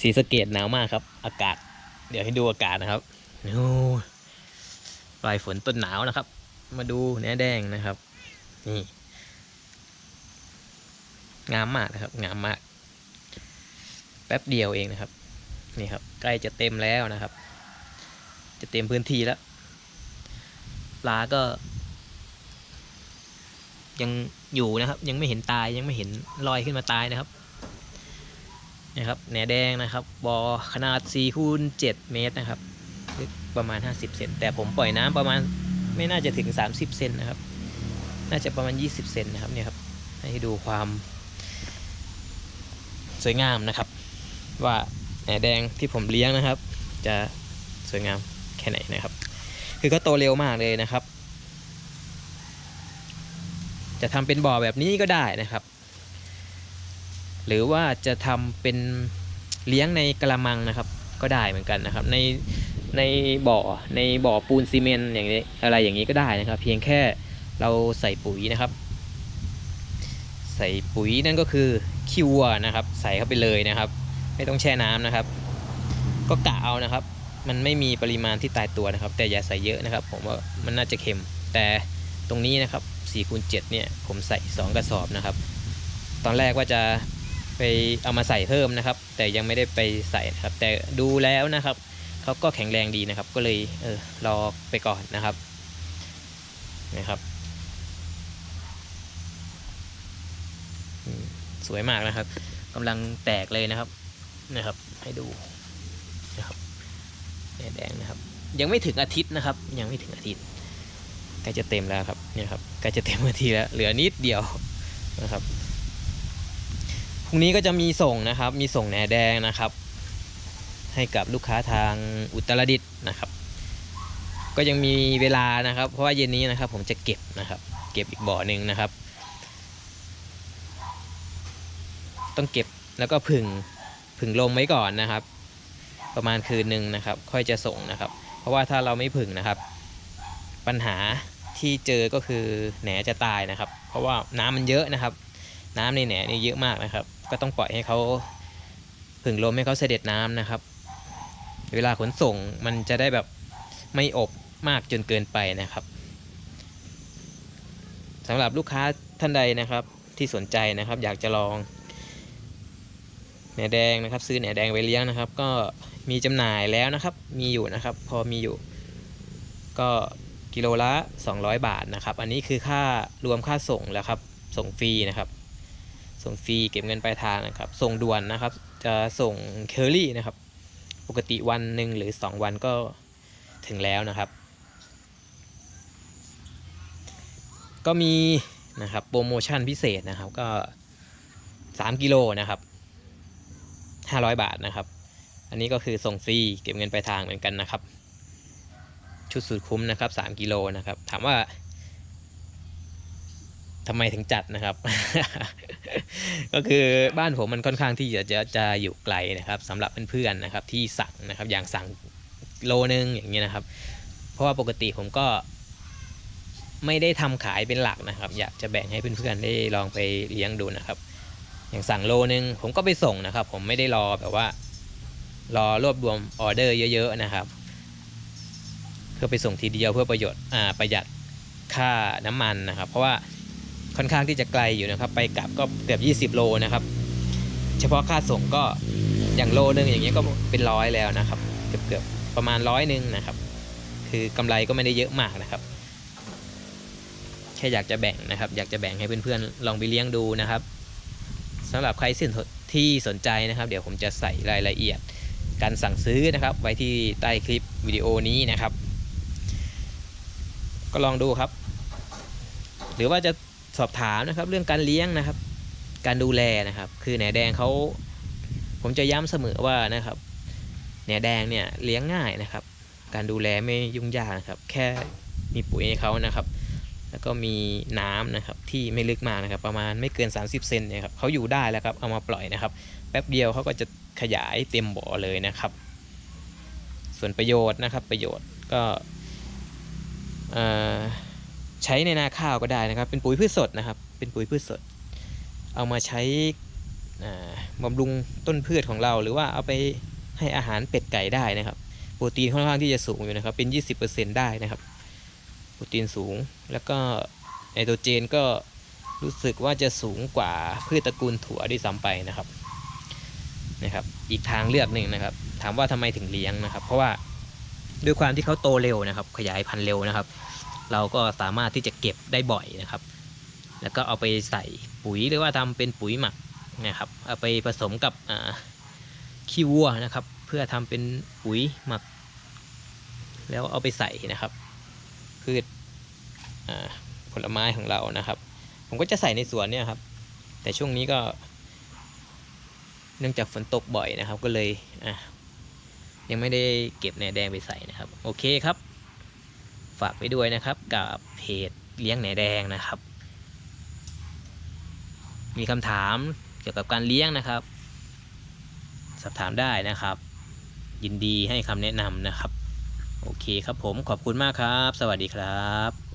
สีสะเกตหนาวมากครับ อากาศ เดี๋ยวให้ดูอากาศนะครับโอ้ปลายฝนต้นหนาวนะครับ มาดูเนื้อแดงนะครับ นี่ งามมากนะครับ งามมาก แป๊บเดียวเองนะครับ นี่ครับ ใกล้จะเต็มแล้วนะครับ จะเต็มพื้นที่แล้ว ปลาก็ ยังอยู่นะครับ ยังไม่เห็นตายยังไม่เห็นลอยขึ้นมาตายนะครับ นะครับแหนแดงนะครับบอขนาด4คูณ7เมตรนะครับประมาณ 50 เซนแต่ผมปล่อยน้ำประมาณไม่น่าจะถึง 30 เซนนะครับ น่าจะประมาณ 20 เซนนะครับเนี่ยครับให้ดูความสวยงามนะครับ ว่าแหนแดงที่ผมเลี้ยงนะครับ จะสวยงามแค่ไหนนะครับ คือก็โตเร็วมากเลยนะครับ จะทำเป็นบ่อแบบนี้ก็ได้นะครับ หรือว่าจะทำเป็นเลี้ยงในกระมังนะครับ ก็ได้เหมือนกันนะครับ ในในบ่อในบ่อปูนซีเมนต์อย่างนี้อะไรอย่างนี้ก็ได้นะครับ เพียงแค่เราใส่ปุ๋ยนะครับ ใส่ปุ๋ยนั่นก็คือขี้วัวนะครับ ใส่เข้าไปเลยนะครับ ไม่ต้องแช่น้ำนะครับ ก็กะเอานะครับ มันไม่มีปริมาณที่ตายตัวนะครับ แต่อย่าใส่เยอะนะครับ ผมว่ามันน่าจะเค็ม แต่ตรงนี้นะครับ4คูณ7เนี่ยผมใส่ 2 กระสอบนะครับ ตอนแรกว่าจะ ไปเอามาใส่เพิ่มนะครับ แต่ยังไม่ได้ไปใส่นะครับ แต่ดูแล้วนะครับเขาก็แข็งแรงดีนะครับ ก็เลยเออรอไปก่อนนะครับนะครับ สวยมากนะครับกำลังแตกเลยนะครับนะครับ ให้ดูนะครับแดงนะครับ ยังไม่ถึงอาทิตย์นะครับ ยังไม่ถึงอาทิตย์ใกล้จะเต็มแล้วครับเนี่ยครับใกล้จะเต็มอาทิตย์แล้วเหลือนิดเดียวนะครับ พรุ่งนี้ก็จะมีส่งนะครับ มีส่งแหนแดงนะครับ ให้กับลูกค้าทางอุตรดิตถ์นะครับ ก็ยังมีเวลานะครับ เพราะว่าเย็นนี้นะครับ ผมจะเก็บนะครับ เก็บอีกบ่อหนึ่งนะครับ ต้องเก็บแล้วก็ผึ่งผึ่งลมไว้ก่อนนะครับ ประมาณคืนหนึ่งนะครับ ค่อยจะส่งนะครับ เพราะว่าถ้าเราไม่ผึ่งนะครับ ปัญหาที่เจอก็คือแหนจะตายนะครับ เพราะว่าน้ำมันเยอะนะครับน้ำในแหนนี่เยอะมากนะครับ ก็ต้องปล่อยให้เขาผึ่งลมให้เขาเสด็จน้ำนะครับ เวลาขนส่งมันจะได้แบบไม่อบมากจนเกินไปนะครับสำหรับลูกค้าท่านใดนะครับที่สนใจนะครับ อยากจะลองแหนแดงนะครับ ซื้อแหนแดงไปเลี้ยงนะครับ ก็มีจำหน่ายแล้วนะครับ มีอยู่นะครับ พอมีอยู่ ก็กิโลละ 200 บาทนะครับ อันนี้คือค่ารวมค่าส่งแล้วครับ ส่งฟรีนะครับ ส่งฟรีเก็บเงินปลายทางนะครับ ส่งด่วนนะครับ จะส่งเคอรี่นะครับ ปกติวันหนึ่งหรือ 2 วันก็ถึงแล้วนะครับ ก็มีนะครับโปรโมชั่นพิเศษนะครับก็ 3 กิโลนะครับ 500 บาทนะครับ อันนี้ก็คือส่งฟรีเก็บเงินปลายทางเหมือนกันนะครับ ชุดสุดคุ้มนะครับ 3 กิโลนะครับ ถามว่า ทำไมถึงจัดนะครับ ก็คือบ้านผมมันค่อนข้างที่จะจะจะอยู่ไกลนะครับสำหรับเพื่อนๆนะครับที่สั่งนะครับ อย่างสั่งโลนึงอย่างเงี้ยนะครับ เพราะว่าปกติผมก็ไม่ได้ทำขายเป็นหลักนะครับ อยากจะแบ่งให้เพื่อนๆได้ลองไปเลี้ยงดูนะครับ อย่างสั่งโลนึงผมก็ไปส่งนะครับ ผมไม่ได้รอแบบว่า รอรวบรวมออเดอร์เยอะ ๆนะครับเพื่อไปส่งทีเดียวเพื่อประโยชน์อ่าประหยัดค่าน้ำมันนะครับ เพราะว่า ค่อนข้างที่จะไกลอยู่นะครับ ไปกลับก็เกือบ 20 โลนะครับ เฉพาะค่าส่งก็อย่างโลนึงอย่างเงี้ยก็เป็นร้อยแล้วนะครับ เกือบเกือบประมาณร้อยหนึ่งนะครับ คือกำไรก็ไม่ได้เยอะมากนะครับ แค่อยากจะแบ่งนะครับ อยากจะแบ่งให้เพื่อนๆลองไปเลี้ยงดูนะครับสำหรับใครที่สนใจนะครับ เดี๋ยวผมจะใส่รายละเอียดการสั่งซื้อนะครับ ไว้ที่ใต้คลิปวิดีโอนี้นะครับ ก็ลองดูครับ หรือว่าจะ สอบถามนะครับ เรื่องการเลี้ยงนะครับ การดูแลนะครับ คือแหนแดงเขาผมจะย้ำเสมอว่านะครับแหนแดงเนี่ยเลี้ยงง่ายนะครับ การดูแลไม่ยุ่งยากนะครับ แค่มีปุ๋ยให้เขานะครับ แล้วก็มีน้ำนะครับที่ไม่ลึกมากนะครับ ประมาณไม่เกิน 30เซนเนี่ยครับเขาอยู่ได้แล้วครับเอามาปล่อยนะครับ แป๊บเดียวเขาก็จะขยายเต็มบ่อเลยนะครับ ส่วนประโยชน์นะครับประโยชน์ก็เอ่อ ใช้ในนาข้าวก็ได้นะครับ เป็นปุ๋ยพืชสดนะครับ เป็นปุ๋ยพืชสด เอามาใช้บำรุงต้นพืชของเรา หรือว่าเอาไปให้อาหารเป็ดไก่ได้นะครับ โปรตีนค่อนข้างที่จะสูงอยู่นะครับ เป็น 20%ได้นะครับ โปรตีนสูง แล้วก็ไนโตรเจนก็รู้สึกว่าจะสูงกว่าพืชตระกูลถั่วด้วยซ้ำไปนะครับ นะครับ อีกทางเลือกหนึ่งนะครับ ถามว่าทำไมถึงเลี้ยงนะครับ เพราะว่าด้วยความที่เขาโตเร็วนะครับ ขยายพันธุ์เร็วนะครับ เราก็สามารถที่จะเก็บได้บ่อยนะครับ แล้วก็เอาไปใส่ปุ๋ยหรือว่าทำเป็นปุ๋ยหมักนะครับ เอาไปผสมกับขี้วัวนะครับ เพื่อทำเป็นปุ๋ยหมัก แล้วเอาไปใส่นะครับ พืชผลไม้ของเรานะครับ ผมก็จะใส่ในสวนเนี่ยครับ แต่ช่วงนี้ก็ เนื่องจากฝนตกบ่อยนะครับ ก็เลยยังไม่ได้เก็บแหนแดงไปใส่นะครับ โอเคครับ ฝากไปด้วยนะครับ กับเพจเลี้ยงแหนแดงนะครับ มีคำถามเกี่ยวกับการเลี้ยงนะครับ สอบถามได้นะครับ ยินดีให้คำแนะนำนะครับ โอเคครับผมขอบคุณมากครับ สวัสดีครับ